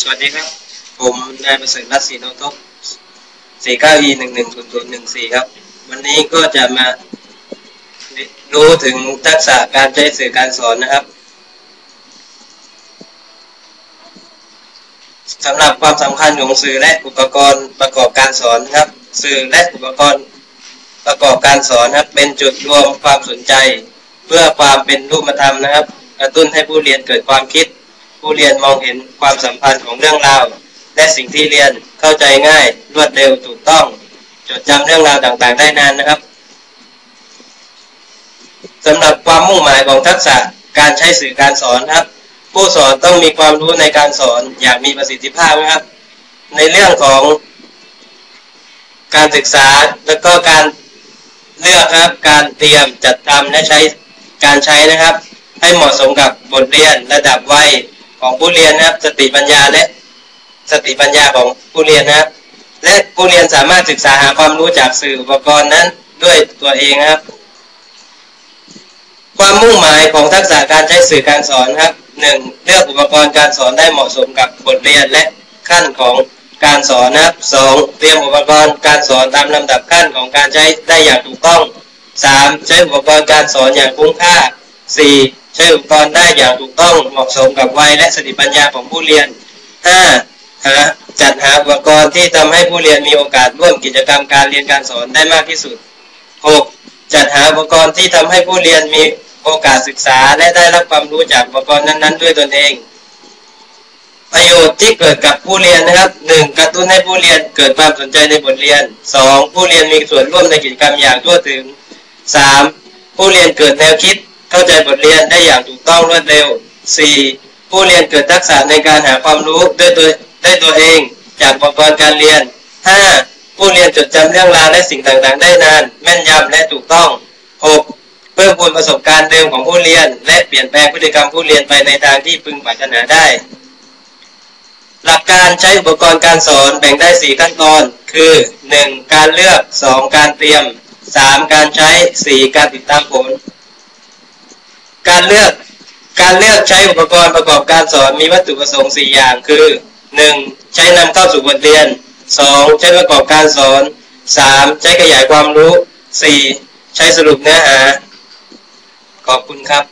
สวัสดีครับ ผมนายประเสริฐรัตน์ศรีโนทบ 49e 110014ครับ วันนี้ก็จะมารู้ถึงทักษะการใช้สื่อการสอนนะครับสำหรับความสำคัญของสื่อและอุปกรณ์ประกอบการสอนครับ สื่อและอุปกรณ์ประกอบการสอนครับ เป็นจุดรวมความสนใจ เพื่อความเป็นรูปธรรมนะครับ กระตุ้นให้ผู้เรียนเกิดความคิด ผู้เรียนมองเห็นความสัมพันธ์ของเรื่องราว และสิ่งที่เรียนเข้าใจง่าย รวดเร็วถูกต้อง จดจำเรื่องราวต่างๆ ได้นานนะครับสำหรับความมุ่งหมายของทักษะการใช้สื่อการสอนครับ ผู้สอนต้องมีความรู้ในการสอนอย่างมีประสิทธิภาพนะครับ ในเรื่องของการศึกษาแล้วก็การเลือกครับการเตรียมจัดทำและใช้การใช้นะครับ ให้เหมาะสมกับบทเรียนระดับวัย ของผู้เรียนนะครับ สติปัญญาและสติปัญญาของผู้เรียนนะครับ และผู้เรียนสามารถศึกษาหาความรู้จากสื่ออุปกรณ์นั้นด้วยตัวเองครับ ความมุ่งหมายของทักษะการใช้สื่อการสอนครับหนึ่งเลือกอุปกรณ์การสอนได้เหมาะสมกับบทเรียนและขั้นของการสอนนะครับสองเตรียมอุปกรณ์การสอนตามลำดับขั้นของการใช้ได้อย่างถูกต้องสามใช้อุปกรณ์การสอนอย่างคุ้มค่าสี่ ใช้อุปกรณ์ได้อย่างถูกต้องเหมาะสมกับวัยและสติปัญญาของผู้เรียนห้าหาจัดหาอุปกรณ์ที่ทำให้ผู้เรียนมีโอกาสร่วมกิจกรรมการเรียนการสอนได้มากที่สุดหกจัดหาอุปกรณ์ที่ทำให้ผู้เรียนมีโอกาสศึกษาและได้รับความรู้จากอุปกรณ์นั้น ๆ ด้วยตนเอง ประโยชน์ที่เกิดกับผู้เรียนนะครับหนึ่งกระตุ้นให้ผู้เรียนเกิดความสนใจในบทเรียนสองผู้เรียนมีส่วนร่วมในกิจกรรมอย่างทั่วถึงสามผู้เรียนเกิดแนวคิด เข้าใจบทเรียนได้อย่างถูกต้องรวดเร็วสี่ผู้เรียนเกิดทักษะในการหาความรู้ด้วยตัวได้ตัวเอง จากอุปกรณ์การเรียนห้าผู้เรียนจดจำเรื่องราวและสิ่งต่างๆ ได้นาน แม่นยำและถูกต้องหกเพิ่มพูนประสบการณ์เดิมของผู้เรียน และเปลี่ยนแปลงพฤติกรรมผู้เรียนไปในทางที่พึงปรารถนาได้ หลักการใช้อุปกรณ์การสอนแบ่งได้ 4 ขั้นตอน คือ 1. การเลือก 2. การเตรียม 3. การใช้ 4. การติดตามผล การเลือกการเลือกใช้อุปกรณ์ประกอบการสอนมีวัตถุประสงค์ 4 อย่างคือ 1. ใช้นำเข้าสู่บทเรียน 2. ใช้ประกอบการสอน 3. ใช้ขยายความรู้ 4. ใช้สรุปเนื้อหา ขอบคุณครับ